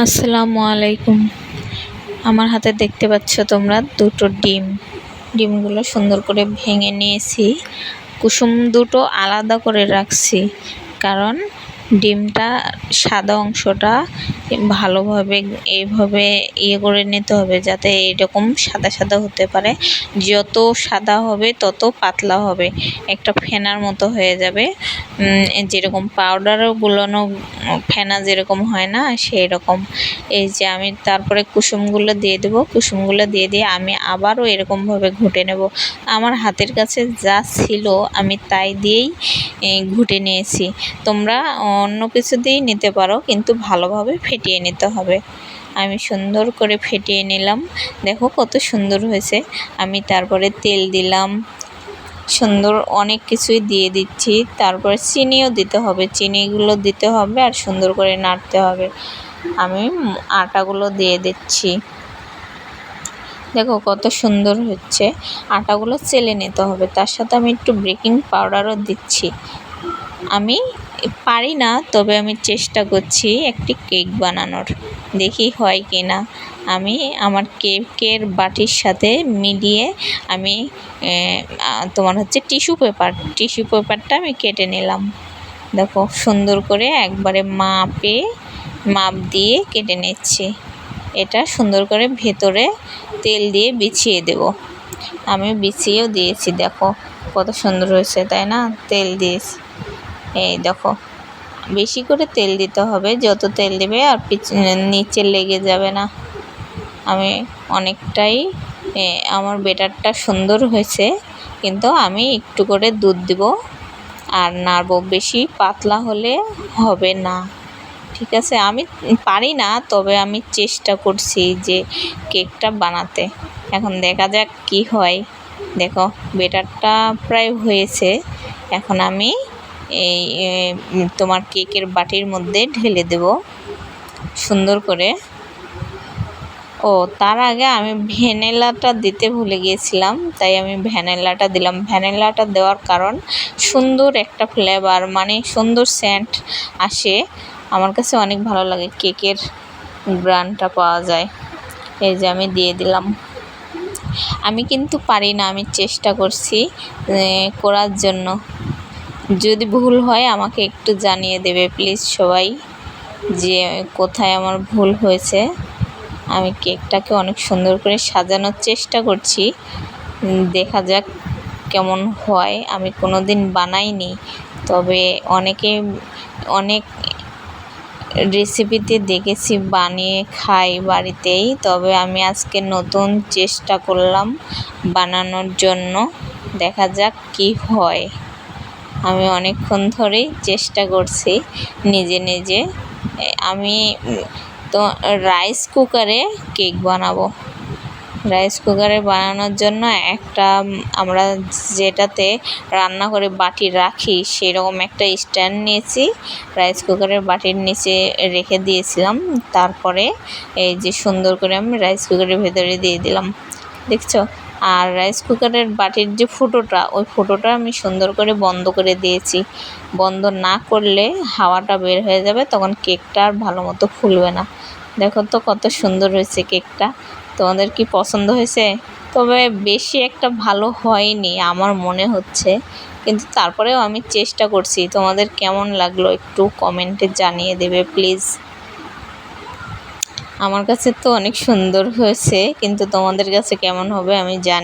আসসালামু আলাইকুম। আমার হাতে দেখতে পাচ্ছ তোমরা দুটো ডিম। ডিমগুলো সুন্দর করে ভেঙে নিয়েছি। কুসুম দুটো আলাদা করে রাখছি, কারণ ডিমটা সাদা অংশটা ভালোভাবে এইভাবে ইয়ে করে নিতে হবে যাতে এরকম সাদা সাদা হতে পারে। যত সাদা হবে, তত পাতলা হবে। একটা ফেনার মতো হয়ে যাবে। যেরকম পাউডারও গুলানো, ফেনা যেরকম হয় না সেই রকম এই যে আমি তারপরে কুসুমগুলো দিয়ে দেবো। কুসুমগুলো দিয়ে দিয়ে আমি আবারও এরকমভাবে ঘুটে নেব। আমার হাতের কাছে যা ছিল, আমি তাই দিয়েই ঘুটে নিয়েছি। তোমরা অন্য কিছু দিয়েই নিতে পারো, কিন্তু ভালোভাবে ফেটিয়ে নিতে হবে। আমি সুন্দর করে ফেটিয়ে নিলাম। দেখো কত সুন্দর হয়েছে। আমি তারপরে তেল দিলাম। সুন্দর অনেক কিছুই দিয়ে দিচ্ছি। তারপরে চিনিও দিতে হবে। চিনিগুলো দিতে হবে আর সুন্দর করে নাড়তে হবে। আমি আটাগুলো দিয়ে দিচ্ছি। দেখো কত সুন্দর হচ্ছে। আটাগুলো চেলে নিতে হবে। তার সাথে আমি একটু বেকিং পাউডারও দিচ্ছি। আমি পারি না, তবে আমি চেষ্টা করছি একটি কেক বানানোর। দেখি হয় কি না আমি আমার কেকের বাটির সাথে মিলিয়ে আমি তোমার হচ্ছে টিস্যু পেপার, টিস্যু পেপারটা আমি কেটে নিলাম। দেখো, সুন্দর করে একবারে মাপে, মাপ দিয়ে কেটে নিচ্ছি। এটা সুন্দর করে ভেতরে তেল দিয়ে বিছিয়ে দেব। আমি বিছিয়েও দিয়েছি, দেখো, কত সুন্দর হয়েছে, তাই না? তেল দিয়েছি। এই দেখো, বেশি করে তেল দিতে হবে, যত তেল দেবে আর নিচে লেগে যাবে না। আমি অনেকটাই আমার বেটারটা সুন্দর হয়েছে, কিন্তু আমি একটু করে দুধ দিব, আর নাড়বো বেশি, পাতলা হলে হবে না। ঠিক আছে, আমি পারি না, তবে আমি চেষ্টা করছি যে কেকটা বানাতে। এখন দেখা যাক কি হয়। দেখো, বেটারটা প্রায় হয়েছে, এখন আমি এই তোমার কেকের বাটির মধ্যে ঢেলে দেব সুন্দর করে। ও, তার আগে আমি ভ্যানিলাটা দিতে ভুলে গিয়েছিলাম, তাই আমি ভ্যানিলাটা দিলাম। ভ্যানিলাটা দেওয়ার কারণ সুন্দর একটা ফ্লেভার মানে সুন্দর সেন্ট আসে। আমার কাছে অনেক ভালো লাগে কেকের গ্রানটা পাওয়া যায়। এই যে আমি দিয়ে দিলাম। আমি কিন্তু পারি না, আমি চেষ্টা করছি করার জন্য। যদি ভুল হয় আমাকে একটু জানিয়ে দেবে প্লিজ সবাই, যে কোথায় আমার ভুল হয়েছে। আমি কেকটাকে অনেক সুন্দর করে সাজানোর চেষ্টা করছি। দেখা যাক কেমন হয়। আমি কোনো দিন বানাইনি, তবে অনেকে, অনেক রেসিপিতে দেখেছি বানিয়ে খাই বাড়িতেই, তবে আমি আজকে নতুন চেষ্টা করলাম বানানোর জন্য। দেখা যাক কি হয়। আমি অনেকক্ষণ ধরেই চেষ্টা করছি নিজে নিজে। আমি তো রাইস কুকারে কেক বানাবো। রাইস কুকারে বানানোর জন্য একটা আমরা যেটাতে রান্না করে বাটি রাখি সেরকম একটা স্ট্যান্ড নিয়েছি। রাইস কুকারের বাটির নিচে রেখে দিয়েছিলাম। তারপরে এই যে সুন্দর করে আমি রাইস কুকারের ভেতরে দিয়ে দিলাম। দেখছ? আর রাইস কুকারের বাটির যে ফুটোটা ওই ফুটোটা আমি সুন্দর করে বন্ধ করে দিয়েছি। বন্ধ না করলে হাওয়াটা বের হয়ে যাবে, তখন কেকটা আর ভালো মতো ফুলবে না। দেখো তো কত সুন্দর হয়েছে কেকটা তোমাদের কি পছন্দ হয়েছে? তবে বেশি একটা ভালো হয়নি, আমার মনে হচ্ছে। কিন্তু তারপরেও আমি চেষ্টা করছি, তোমাদের কেমন লাগল একটু কমেন্টে জানিয়ে দেবে প্লিজ আমার কাছে তো অনেক সুন্দর হয়েছে কিন্তু তোমাদের কাছে কেমন হবে আমি জানি